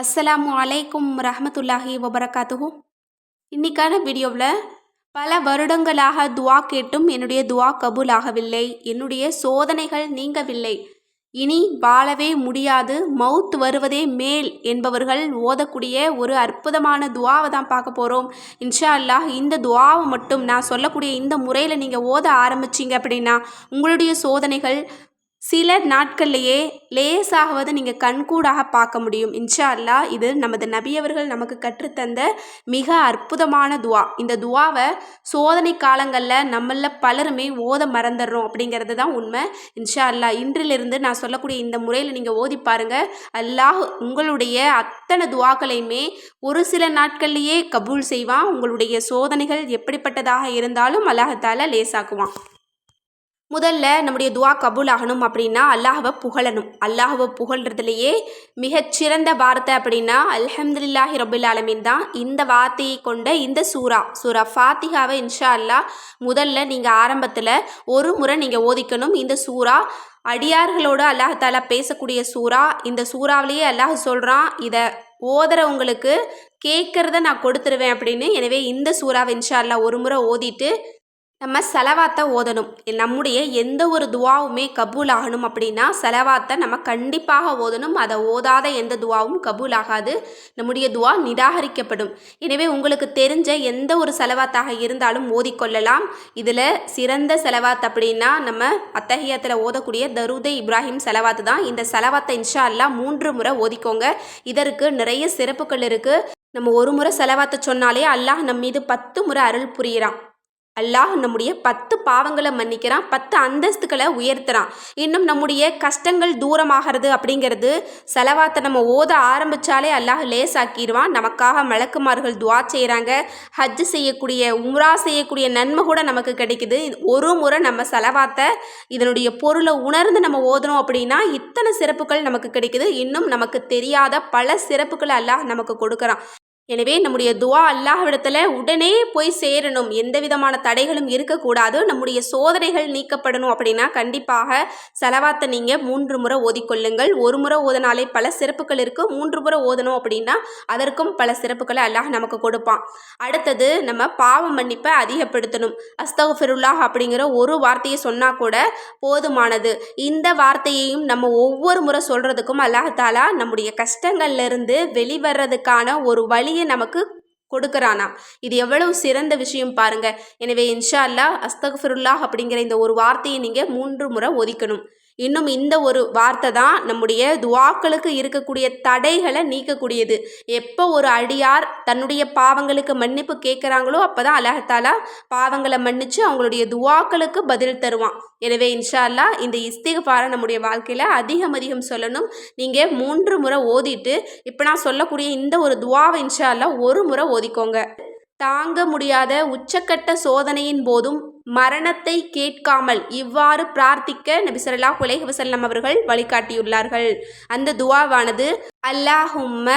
அஸ்ஸலாமு அலைக்கும் ரஹமத்துல்லாஹி வபரகாத்துஹு. இன்னைக்கான வீடியோவில் பல வருடங்களாக துவா கேட்டும் என்னுடைய துவா கபூல் ஆகவில்லை என்னுடைய சோதனைகள் நீங்கவில்லை. இனி வாழவே முடியாது. மவுத் வருவதே மேல் என்பவர்கள் ஓதக்கூடிய ஒரு அற்புதமான துவாவை தான் பார்க்க போகிறோம் இன்ஷா அல்லாஹ் இந்த துவாவை மட்டும் நான் சொல்லக்கூடிய இந்த முறையில் நீங்கள் ஓத ஆரம்பிச்சிங்க அப்படின்னா உங்களுடைய சோதனைகள் சில நாட்கள்லையே லேசாகுவதை நீங்கள் கண்கூடாக பார்க்க முடியும். இன்ஷா அல்லாஹ் இது நமது நபியவர்கள் நமக்கு கற்றுத்தந்த மிக அற்புதமான துவா. இந்த துவாவை சோதனை காலங்களில் நம்மள பலருமே ஓத மறந்துடுறோம் அப்படிங்கிறது தான் உண்மை. இன்ஷா அல்லாஹ் இன்றிலிருந்து நான் சொல்லக்கூடிய இந்த முறையில் நீங்கள் ஓதி பாருங்கள் அல்லாஹ் உங்களுடைய அத்தனை துவாக்களையுமே ஒரு சில நாட்கள்லேயே கபூல் செய்வான். உங்களுடைய சோதனைகள் எப்படிப்பட்டதாக இருந்தாலும் அல்லாஹால லேசாக்குவான். முதல்ல நம்முடைய துவா கபூல் ஆகணும் அப்படின்னா அல்லாஹவை புகழணும். அல்லாஹவை புகழ்றதுலேயே மிகச்சிறந்த வார்த்தை அப்படின்னா அல்ஹம்துலில்லாஹி ரபுல் ஆலமின் தான் இந்த வார்த்தையை கொண்ட இந்த சூரா சூரா ஃபாத்திகாவை இன்ஷா அல்லாஹ் முதல்ல நீங்கள் ஆரம்பத்தில் ஒரு முறை நீங்கள் ஓதிக்கணும். இந்த சூரா அடியார்களோடு அல்லாஹாலா பேசக்கூடிய சூறா. இந்த சூறாவிலேயே அல்லாஹ் சொல்கிறான் இதை ஓதுறவங்களுக்கு கேட்குறத நான் கொடுத்துருவேன் அப்படின்னு. எனவே இந்த சூறாவை இன்ஷா அல்லா ஒரு முறை ஓதிட்டு நம்ம செலவாத்தை ஓதணும். நம்முடைய எந்த ஒரு துவாவுமே கபூல் ஆகணும் அப்படின்னா செலவாத்தை நம்ம கண்டிப்பாக ஓதணும். அதை ஓதாத எந்த துவாவும் கபூல் ஆகாது நம்முடைய துவா நிராகரிக்கப்படும். எனவே உங்களுக்கு தெரிஞ்ச எந்த ஒரு செலவாத்தாக இருந்தாலும் ஓதிக்கொள்ளலாம். இதில் சிறந்த செலவாத் அப்படின்னா நம்ம அத்தகையத்தில் ஓதக்கூடிய தருதை இப்ராஹிம் செலவாத்து தான். இந்த செலவாத்தை இன்ஷா அல்லா மூன்று முறை ஓதிக்கோங்க. இதற்கு நிறைய சிறப்புகள் இருக்குது நம்ம ஒரு முறை செலவாத்தை சொன்னாலே அல்லாஹ் நம் மீது பத்து முறை அருள் புரியிறான். அல்லாஹ் நம்முடைய பத்து பாவங்களை மன்னிக்கிறான் பத்து அந்தஸ்துக்களை உயர்த்துறான். இன்னும் நம்முடைய கஷ்டங்கள் தூரமாகிறது அப்படிங்கிறது செலவாத்தை நம்ம ஓத ஆரம்பித்தாலே அல்லாஹ் லேசாக்கிடுவான். நமக்காக மலக்குமார்கள் துவா செய்கிறாங்க ஹஜ்ஜு செய்யக்கூடிய உம்ரா செய்யக்கூடிய நன்மை கூட நமக்கு கிடைக்குது. ஒரு முறை நம்ம செலவாத்தை இதனுடைய பொருளை உணர்ந்து நம்ம ஓதணும் அப்படின்னா இத்தனை சிறப்புகள் நமக்கு கிடைக்குது. இன்னும் நமக்கு தெரியாத பல சிறப்புகளை அல்லாஹ் நமக்கு கொடுக்குறான். எனவே நம்முடைய துவா அல்லாஹ்விடத்தில் உடனே போய் சேரணும். எந்த விதமான தடைகளும் இருக்கக்கூடாது. நம்முடைய சோதனைகள் நீக்கப்படணும் அப்படின்னா கண்டிப்பாக செலவாத்தை நீங்கள் மூன்று முறை ஓதிக்கொள்ளுங்கள். ஒரு முறை ஓதனாலே பல சிறப்புகள் இருக்குது மூன்று முறை ஓதணும் அப்படின்னா அதற்கும் பல சிறப்புகளை அல்லாஹ் நமக்கு கொடுப்பான். அடுத்தது நம்ம பாவ மன்னிப்பை அதிகப்படுத்தணும். அஸ்தகுஃபிருல்லாஹ் அப்படிங்கிற ஒரு வார்த்தையை சொன்னால் கூட போதுமானது. இந்த வார்த்தையையும் நம்ம ஒவ்வொரு முறை சொல்கிறதுக்கும் அல்லாஹாலா நம்முடைய கஷ்டங்கள்லேருந்து வெளிவர்றதுக்கான ஒரு வழி வழியை நமக்கு கொடுக்குறானா இது எவ்வளவு சிறந்த விஷயம் பாருங்க. எனவே இன்ஷா அல்லா அஸ்தகுஃபிருல்லாஹ் அப்படிங்கிற இந்த ஒரு வார்த்தையை நீங்கள் மூன்று முறை ஒதுக்கணும். இன்னும் இந்த ஒரு வார்த்தை தான் நம்முடைய துவாக்களுக்கு இருக்கக்கூடிய தடைகளை நீக்கக்கூடியது. எப்போ ஒரு அடியார் தன்னுடைய பாவங்களுக்கு மன்னிப்பு கேட்குறாங்களோ அப்போ தான் அலகத்தாலா பாவங்களை மன்னித்து அவங்களுடைய துவாக்களுக்கு பதில் தருவான். எனவே இன்ஷா அல்லா இந்த இஸ்திகபாரை நம்முடைய வாழ்க்கையில் அதிகம் அதிகம் சொல்லணும். நீங்கள் மூன்று முறை ஓதிட்டு இப்போ நான் சொல்லக்கூடிய இந்த ஒரு துவாவை இன்ஷா அல்லா ஒரு முறை ஓதிக்கோங்க. தாங்க முடியாத உச்சக்கட்ட சோதனையின் போதும் மரணத்தை கேட்காமல் இவ்வாறு பிரார்த்திக்க நபி சொல்லா குலேஹ் வசல்லம் அவர்கள் வழிகாட்டியுள்ளார்கள். அந்த துவாவானது அல்லாஹும்ம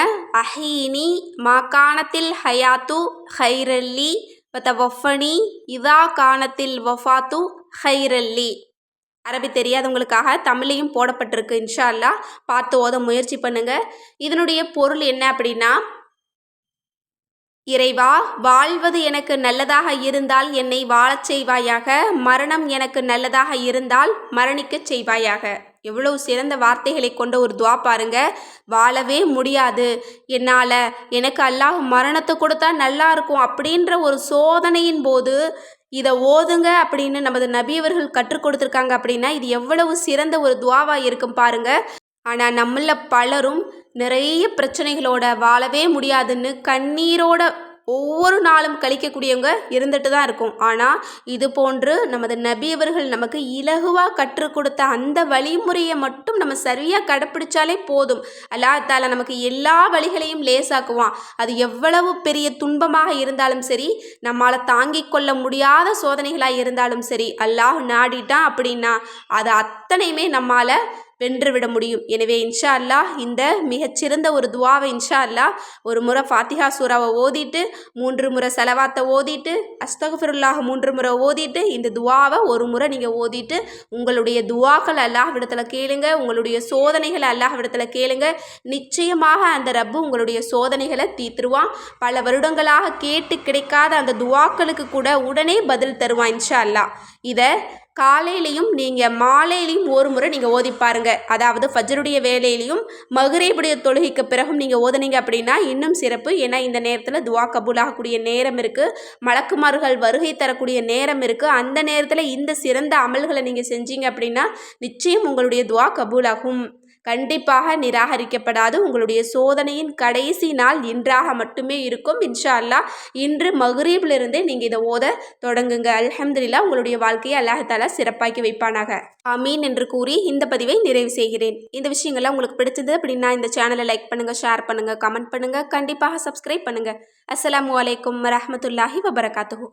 அஹீனி மாகாணத்தில் ஹயாத்து ஹைரல்லி வஃபனி இதா காணத்தில் வஃபாத்து ஹைரல்லி. அரபி தெரியாதவங்களுக்காக தமிழையும் போடப்பட்டிருக்கு இன்ஷா அல்லா பார்த்து ஓத முயற்சி பண்ணுங்க. இதனுடைய பொருள் என்ன அப்படின்னா இறைவா வாழ்வது எனக்கு நல்லதாக இருந்தால் என்னை வாழச் செய்வாயாக. மரணம் எனக்கு நல்லதாக இருந்தால் மரணிக்கச் செய்வாயாக. எவ்வளவு சிறந்த வார்த்தைகளை கொண்ட ஒரு துவா பாருங்க. வாழவே முடியாது. என்னால் எனக்கு அல்லாஹ் மரணத்தை கொடுத்தா நல்லா இருக்கும் அப்படின்ற ஒரு சோதனையின் போது இதை ஓதுங்க அப்படின்னு நமது நபியவர்கள் கற்றுக் கொடுத்துருக்காங்க அப்படின்னா இது எவ்வளவு சிறந்த ஒரு துவாவாக இருக்கும் பாருங்க. ஆனால் நம்மள பலரும் நிறைய பிரச்சனைகளோட வாழவே முடியாதுன்னு கண்ணீரோட ஒவ்வொரு நாளும் கழிக்கக்கூடியவங்க இருந்துட்டு தான் இருக்கும். ஆனால் இது போன்று நமது நபியவர்கள் நமக்கு இலகுவாக கற்றுக் கொடுத்த அந்த வழிமுறையை மட்டும் நம்ம சரியாக கடைப்பிடிச்சாலே போதும். அல்லாத்தால நமக்கு எல்லா வழிகளையும் லேசாக்குவான். அது எவ்வளவு பெரிய துன்பமாக இருந்தாலும் சரி நம்மளால் தாங்கிக் கொள்ள முடியாத சோதனைகளாக இருந்தாலும் சரி அல்லாஹ் நாடிட்டான் அப்படின்னா அது அத்தனையுமே நம்மால் வென்றுவிட முடியும். எனவே இன்ஷா அல்லாஹ் இந்த மிகச்சிறந்த ஒரு துவாவை இன்ஷா அல்லாஹ் ஒரு முறை ஃபாத்திஹா சூறாவை ஓதிட்டு மூன்று முறை செலவாத்தை ஓதிட்டு அஸ்தகுஃபிருல்லாஹ் மூன்று முறை ஓதிட்டு இந்த துவாவை ஒரு முறை நீங்கள் ஓதிட்டு உங்களுடைய துவாக்கள் அல்லாஹ் விடத்தில் கேளுங்க உங்களுடைய சோதனைகளை அல்லாஹ் விடத்தில் கேளுங்க. நிச்சயமாக அந்த ரப்பு உங்களுடைய சோதனைகளை தீர்த்துருவான். பல வருடங்களாக கேட்டு கிடைக்காத அந்த துவாக்களுக்கு கூட உடனே பதில் தருவான் இன்ஷா அல்லாஹ் இதை காலையிலையும் நீங்கள் மாலையிலையும் ஒரு முறை நீங்கள் ஓதி பாருங்க. அதாவது ஃபஜ்ருடைய வேலையிலையும் மகுரேபுடைய தொழுகைக்கு பிறகும் நீங்கள் ஓதுனீங்க அப்படின்னா இன்னும் சிறப்பு. ஏன்னா இந்த நேரத்தில் துவா கபூலாகக்கூடிய நேரம் இருக்குது மலக்குமார்கள் வருகை தரக்கூடிய நேரம் இருக்குது அந்த நேரத்தில் இந்த சிறந்த அமல்களை நீங்கள் செஞ்சீங்க அப்படின்னா நிச்சயம் உங்களுடைய துவா கபூலாகும். கண்டிப்பாக நிராகரிக்கப்படாது. உங்களுடைய சோதனையின் கடைசி நாள் இன்றாக மட்டுமே இருக்கும். இன்ஷா அல்லாஹ் இன்று மகரீபிலிருந்தே நீங்கள் இதை ஓத தொடங்குங்க. அலமதுல்லா உங்களுடைய வாழ்க்கையை அல்லாஹால சிறப்பாக்கி வைப்பானாக. அமீன் என்று கூறி இந்த பதிவை நிறைவு செய்கிறேன். இந்த விஷயங்கள்லாம் உங்களுக்கு பிடிச்சது அப்படின்னா இந்த சேனலை லைக் பண்ணுங்கள் ஷேர் பண்ணுங்கள் கமெண்ட் பண்ணுங்கள் கண்டிப்பாக சப்ஸ்கிரைப் பண்ணுங்கள் அஸ்லாம் அலைக்கும் வரமத்துல்லாஹி வபரகாத்துகு